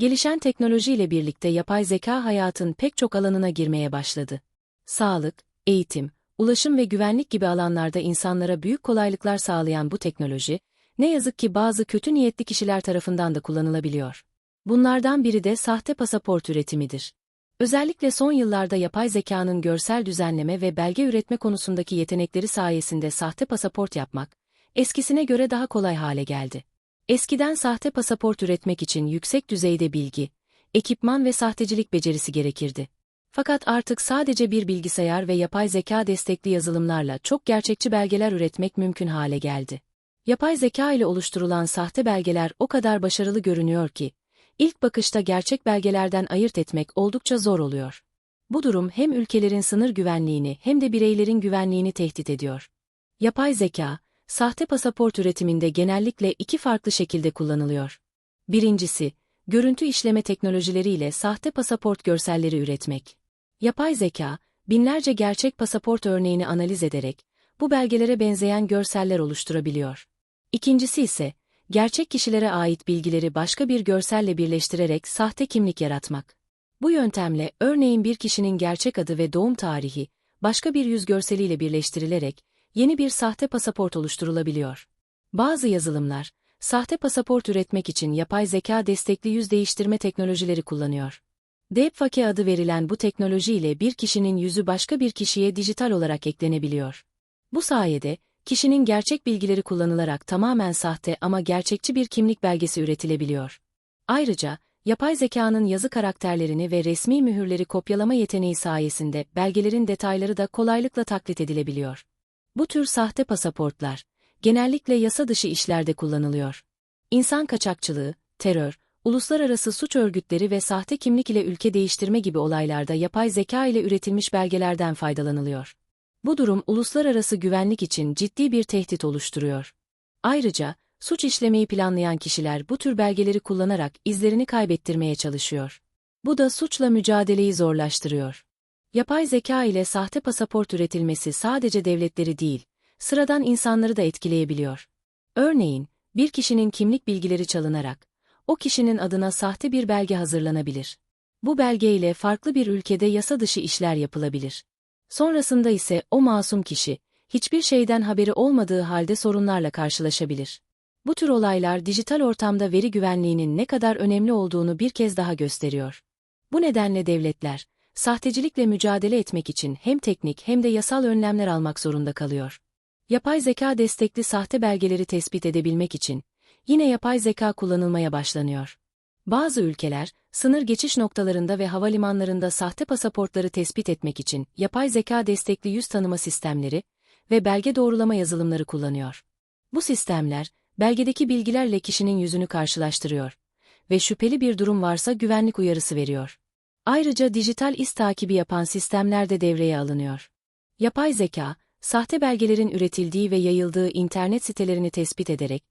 Gelişen teknolojiyle birlikte yapay zeka hayatın pek çok alanına girmeye başladı. Sağlık, eğitim, ulaşım ve güvenlik gibi alanlarda insanlara büyük kolaylıklar sağlayan bu teknoloji, ne yazık ki bazı kötü niyetli kişiler tarafından da kullanılabiliyor. Bunlardan biri de sahte pasaport üretimidir. Özellikle son yıllarda yapay zekanın görsel düzenleme ve belge üretme konusundaki yetenekleri sayesinde sahte pasaport yapmak, eskisine göre daha kolay hale geldi. Eskiden sahte pasaport üretmek için yüksek düzeyde bilgi, ekipman ve sahtecilik becerisi gerekirdi. Fakat artık sadece bir bilgisayar ve yapay zeka destekli yazılımlarla çok gerçekçi belgeler üretmek mümkün hale geldi. Yapay zeka ile oluşturulan sahte belgeler o kadar başarılı görünüyor ki, ilk bakışta gerçek belgelerden ayırt etmek oldukça zor oluyor. Bu durum hem ülkelerin sınır güvenliğini hem de bireylerin güvenliğini tehdit ediyor. Yapay zeka, sahte pasaport üretiminde genellikle iki farklı şekilde kullanılıyor. Birincisi, görüntü işleme teknolojileriyle sahte pasaport görselleri üretmek. Yapay zeka, binlerce gerçek pasaport örneğini analiz ederek, bu belgelere benzeyen görseller oluşturabiliyor. İkincisi ise, gerçek kişilere ait bilgileri başka bir görselle birleştirerek sahte kimlik yaratmak. Bu yöntemle örneğin bir kişinin gerçek adı ve doğum tarihi, başka bir yüz görseliyle birleştirilerek, yeni bir sahte pasaport oluşturulabiliyor. Bazı yazılımlar, sahte pasaport üretmek için yapay zeka destekli yüz değiştirme teknolojileri kullanıyor. Deepfake adı verilen bu teknoloji ile bir kişinin yüzü başka bir kişiye dijital olarak eklenebiliyor. Bu sayede, kişinin gerçek bilgileri kullanılarak tamamen sahte ama gerçekçi bir kimlik belgesi üretilebiliyor. Ayrıca, yapay zekanın yazı karakterlerini ve resmi mühürleri kopyalama yeteneği sayesinde belgelerin detayları da kolaylıkla taklit edilebiliyor. Bu tür sahte pasaportlar, genellikle yasa dışı işlerde kullanılıyor. İnsan kaçakçılığı, terör, uluslararası suç örgütleri ve sahte kimlik ile ülke değiştirme gibi olaylarda yapay zeka ile üretilmiş belgelerden faydalanılıyor. Bu durum uluslararası güvenlik için ciddi bir tehdit oluşturuyor. Ayrıca, suç işlemeyi planlayan kişiler bu tür belgeleri kullanarak izlerini kaybettirmeye çalışıyor. Bu da suçla mücadeleyi zorlaştırıyor. Yapay zeka ile sahte pasaport üretilmesi sadece devletleri değil, sıradan insanları da etkileyebiliyor. Örneğin, bir kişinin kimlik bilgileri çalınarak, o kişinin adına sahte bir belge hazırlanabilir. Bu belge ile farklı bir ülkede yasa dışı işler yapılabilir. Sonrasında ise o masum kişi, hiçbir şeyden haberi olmadığı halde sorunlarla karşılaşabilir. Bu tür olaylar dijital ortamda veri güvenliğinin ne kadar önemli olduğunu bir kez daha gösteriyor. Bu nedenle devletler, sahtecilikle mücadele etmek için hem teknik hem de yasal önlemler almak zorunda kalıyor. Yapay zeka destekli sahte belgeleri tespit edebilmek için, yine yapay zeka kullanılmaya başlanıyor. Bazı ülkeler, sınır geçiş noktalarında ve havalimanlarında sahte pasaportları tespit etmek için yapay zeka destekli yüz tanıma sistemleri ve belge doğrulama yazılımları kullanıyor. Bu sistemler, belgedeki bilgilerle kişinin yüzünü karşılaştırıyor ve şüpheli bir durum varsa güvenlik uyarısı veriyor. Ayrıca dijital iz takibi yapan sistemler de devreye alınıyor. Yapay zeka, sahte belgelerin üretildiği ve yayıldığı internet sitelerini tespit ederek,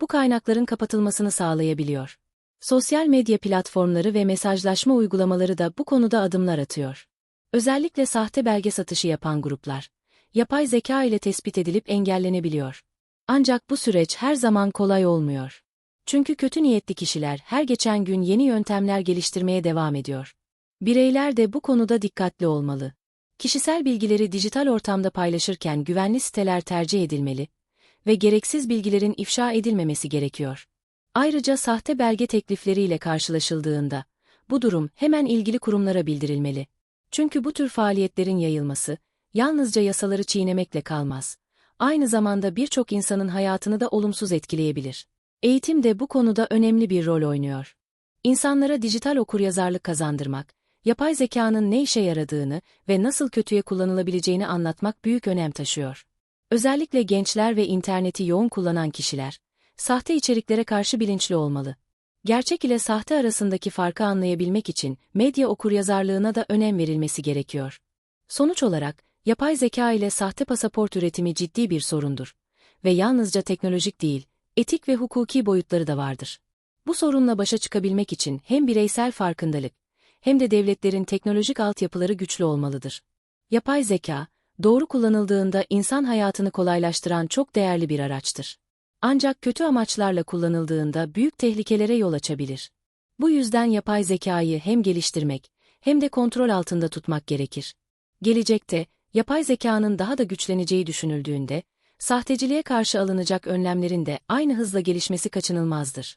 bu kaynakların kapatılmasını sağlayabiliyor. Sosyal medya platformları ve mesajlaşma uygulamaları da bu konuda adımlar atıyor. Özellikle sahte belge satışı yapan gruplar, yapay zeka ile tespit edilip engellenebiliyor. Ancak bu süreç her zaman kolay olmuyor. Çünkü kötü niyetli kişiler her geçen gün yeni yöntemler geliştirmeye devam ediyor. Bireyler de bu konuda dikkatli olmalı. Kişisel bilgileri dijital ortamda paylaşırken güvenli siteler tercih edilmeli ve gereksiz bilgilerin ifşa edilmemesi gerekiyor. Ayrıca sahte belge teklifleriyle karşılaşıldığında, bu durum hemen ilgili kurumlara bildirilmeli. Çünkü bu tür faaliyetlerin yayılması, yalnızca yasaları çiğnemekle kalmaz. Aynı zamanda birçok insanın hayatını da olumsuz etkileyebilir. Eğitim de bu konuda önemli bir rol oynuyor. İnsanlara dijital okuryazarlık kazandırmak, yapay zekanın ne işe yaradığını ve nasıl kötüye kullanılabileceğini anlatmak büyük önem taşıyor. Özellikle gençler ve interneti yoğun kullanan kişiler, sahte içeriklere karşı bilinçli olmalı. Gerçek ile sahte arasındaki farkı anlayabilmek için medya okuryazarlığına da önem verilmesi gerekiyor. Sonuç olarak, yapay zeka ile sahte pasaport üretimi ciddi bir sorundur. Ve yalnızca teknolojik değil, etik ve hukuki boyutları da vardır. Bu sorunla başa çıkabilmek için hem bireysel farkındalık, hem de devletlerin teknolojik altyapıları güçlü olmalıdır. Yapay zeka, doğru kullanıldığında insan hayatını kolaylaştıran çok değerli bir araçtır. Ancak kötü amaçlarla kullanıldığında büyük tehlikelere yol açabilir. Bu yüzden yapay zekayı hem geliştirmek hem de kontrol altında tutmak gerekir. Gelecekte, yapay zekanın daha da güçleneceği düşünüldüğünde, sahteciliğe karşı alınacak önlemlerin de aynı hızla gelişmesi kaçınılmazdır.